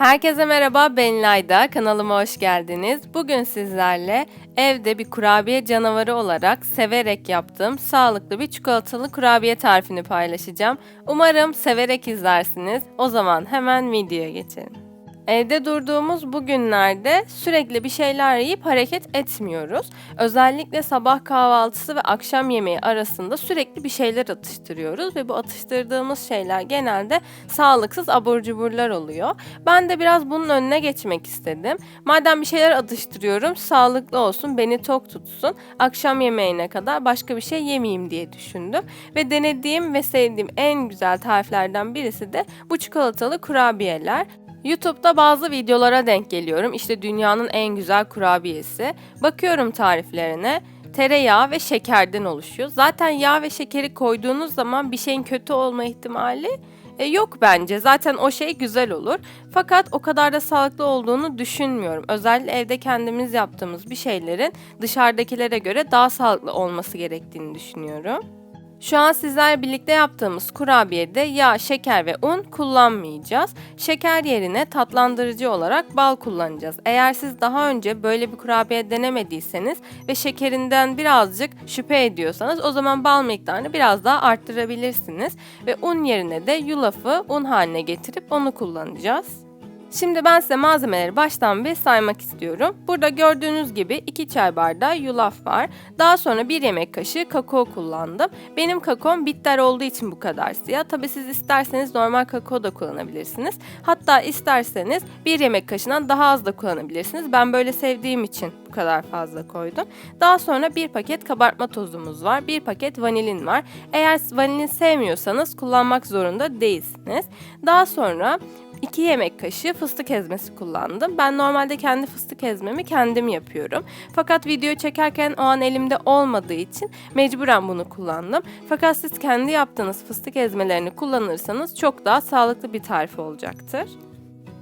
Herkese merhaba ben Layda kanalıma hoş geldiniz. Bugün sizlerle evde bir kurabiye canavarı olarak severek yaptığım sağlıklı bir çikolatalı kurabiye tarifini paylaşacağım. Umarım severek izlersiniz. O zaman hemen videoya geçelim. Evde durduğumuz bu günlerde sürekli bir şeyler yiyip hareket etmiyoruz. Özellikle sabah kahvaltısı ve akşam yemeği arasında sürekli bir şeyler atıştırıyoruz ve bu atıştırdığımız şeyler genelde sağlıksız abur cuburlar oluyor. Ben de biraz bunun önüne geçmek istedim. Madem bir şeyler atıştırıyorum, sağlıklı olsun, beni tok tutsun. Akşam yemeğine kadar başka bir şey yemeyeyim diye düşündüm ve denediğim ve sevdiğim en güzel tariflerden birisi de bu çikolatalı kurabiyeler. YouTube'da bazı videolara denk geliyorum. İşte dünyanın en güzel kurabiyesi. Bakıyorum tariflerine. Tereyağı ve şekerden oluşuyor. Zaten yağ ve şekeri koyduğunuz zaman bir şeyin kötü olma ihtimali e, yok bence. Zaten o şey güzel olur. Fakat o kadar da sağlıklı olduğunu düşünmüyorum. Özellikle evde kendimiz yaptığımız bir şeylerin dışarıdakilere göre daha sağlıklı olması gerektiğini düşünüyorum. Şu an sizler birlikte yaptığımız kurabiyede yağ, şeker ve un kullanmayacağız. Şeker yerine tatlandırıcı olarak bal kullanacağız. Eğer siz daha önce böyle bir kurabiye denemediyseniz ve şekerinden birazcık şüphe ediyorsanız o zaman bal miktarını biraz daha arttırabilirsiniz. Ve un yerine de yulafı un haline getirip onu kullanacağız. Şimdi ben size malzemeleri baştan bir saymak istiyorum. Burada gördüğünüz gibi 2 çay bardağı yulaf var. Daha sonra 1 yemek kaşığı kakao kullandım. Benim kakaom bitter olduğu için bu kadar siyah. Tabi siz isterseniz normal kakao da kullanabilirsiniz. Hatta isterseniz 1 yemek kaşığından daha az da kullanabilirsiniz. Ben böyle sevdiğim için bu kadar fazla koydum. Daha sonra 1 paket kabartma tozumuz var. 1 paket vanilin var. Eğer vanilin sevmiyorsanız kullanmak zorunda değilsiniz. Daha sonra 2 yemek kaşığı fıstık ezmesi kullandım. Ben normalde kendi fıstık ezmemi kendim yapıyorum. Fakat video çekerken o an elimde olmadığı için mecburen bunu kullandım. Fakat siz kendi yaptığınız fıstık ezmelerini kullanırsanız çok daha sağlıklı bir tarif olacaktır.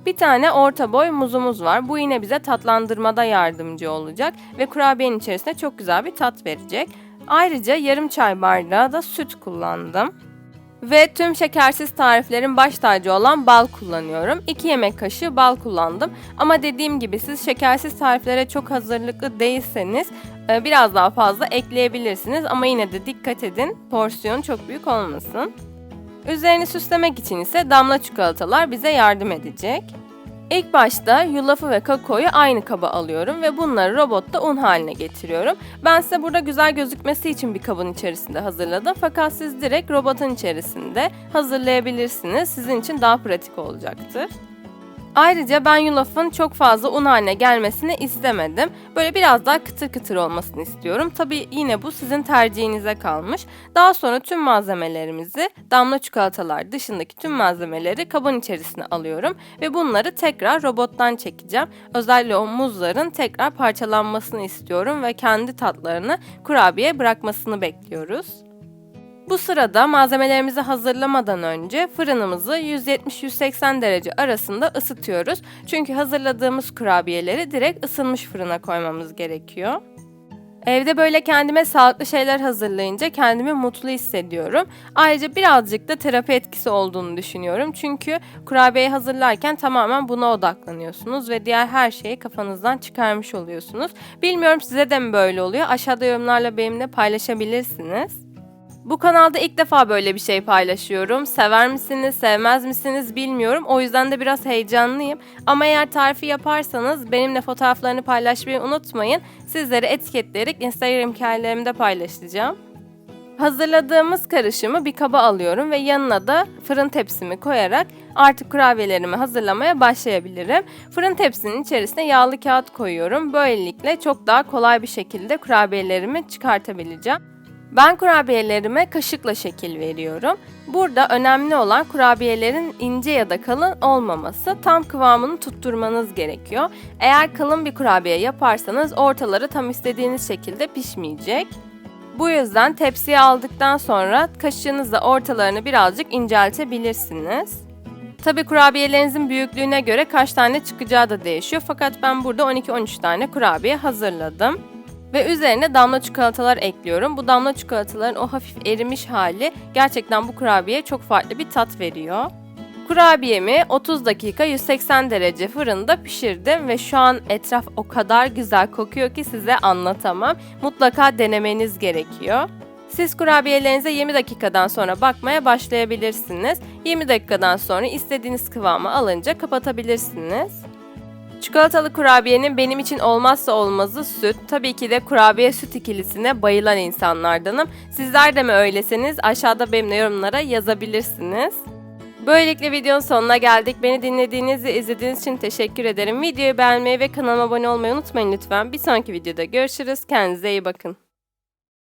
Bir tane orta boy muzumuz var. Bu yine bize tatlandırmada yardımcı olacak ve kurabiyenin içerisine çok güzel bir tat verecek. Ayrıca yarım çay bardağı da süt kullandım. Ve tüm şekersiz tariflerin baş tacı olan bal kullanıyorum. 2 yemek kaşığı bal kullandım. Ama dediğim gibi siz şekersiz tariflere çok hazırlıklı değilseniz e, biraz daha fazla ekleyebilirsiniz. Ama yine de dikkat edin porsiyon çok büyük olmasın. Üzerini süslemek için ise damla çikolatalar bize yardım edecek. İlk başta yulafı ve kakaoyu aynı kaba alıyorum ve bunları robotta un haline getiriyorum. Ben size burada güzel gözükmesi için bir kabın içerisinde hazırladım. Fakat siz direkt robotun içerisinde hazırlayabilirsiniz. Sizin için daha pratik olacaktır. Ayrıca ben yulafın çok fazla un haline gelmesini istemedim. Böyle biraz daha kıtır kıtır olmasını istiyorum. Tabi yine bu sizin tercihinize kalmış. Daha sonra tüm malzemelerimizi damla çikolatalar dışındaki tüm malzemeleri kabın içerisine alıyorum. Ve bunları tekrar robottan çekeceğim. Özellikle o muzların tekrar parçalanmasını istiyorum ve kendi tatlarını kurabiye bırakmasını bekliyoruz. Bu sırada malzemelerimizi hazırlamadan önce fırınımızı 170-180 derece arasında ısıtıyoruz. Çünkü hazırladığımız kurabiyeleri direkt ısınmış fırına koymamız gerekiyor. Evde böyle kendime sağlıklı şeyler hazırlayınca kendimi mutlu hissediyorum. Ayrıca birazcık da terapi etkisi olduğunu düşünüyorum. Çünkü kurabiyeyi hazırlarken tamamen buna odaklanıyorsunuz ve diğer her şeyi kafanızdan çıkarmış oluyorsunuz. Bilmiyorum size de mi böyle oluyor? Aşağıda yorumlarla benimle paylaşabilirsiniz. Bu kanalda ilk defa böyle bir şey paylaşıyorum. Sever misiniz, sevmez misiniz bilmiyorum. O yüzden de biraz heyecanlıyım. Ama eğer tarifi yaparsanız benimle fotoğraflarını paylaşmayı unutmayın. Sizleri etiketleyerek Instagram hikayelerimde paylaşacağım. Hazırladığımız karışımı bir kaba alıyorum ve yanına da fırın tepsimi koyarak artık kurabiyelerimi hazırlamaya başlayabilirim. Fırın tepsinin içerisine yağlı kağıt koyuyorum. Böylelikle çok daha kolay bir şekilde kurabiyelerimi çıkartabileceğim. Ben kurabiyelerime kaşıkla şekil veriyorum. Burada önemli olan kurabiyelerin ince ya da kalın olmaması. Tam kıvamını tutturmanız gerekiyor. Eğer kalın bir kurabiye yaparsanız ortaları tam istediğiniz şekilde pişmeyecek. Bu yüzden tepsiye aldıktan sonra kaşığınızla ortalarını birazcık inceltebilirsiniz. Tabi kurabiyelerinizin büyüklüğüne göre kaç tane çıkacağı da değişiyor. Fakat ben burada 12-13 tane kurabiye hazırladım. Ve üzerine damla çikolatalar ekliyorum. Bu damla çikolataların o hafif erimiş hali gerçekten bu kurabiye çok farklı bir tat veriyor. Kurabiyemi 30 dakika 180 derece fırında pişirdim ve şu an etraf o kadar güzel kokuyor ki size anlatamam. Mutlaka denemeniz gerekiyor. Siz kurabiyelerinize 20 dakikadan sonra bakmaya başlayabilirsiniz. 20 dakikadan sonra istediğiniz kıvamı alınca kapatabilirsiniz. Çikolatalı kurabiyenin benim için olmazsa olmazı süt. Tabii ki de kurabiye süt ikilisine bayılan insanlardanım. Sizler de mi öyleseniz aşağıda benimle yorumlara yazabilirsiniz. Böylelikle videonun sonuna geldik. Beni dinlediğiniz ve izlediğiniz için teşekkür ederim. Videoyu beğenmeyi ve kanalıma abone olmayı unutmayın lütfen. Bir sonraki videoda görüşürüz. Kendinize iyi bakın.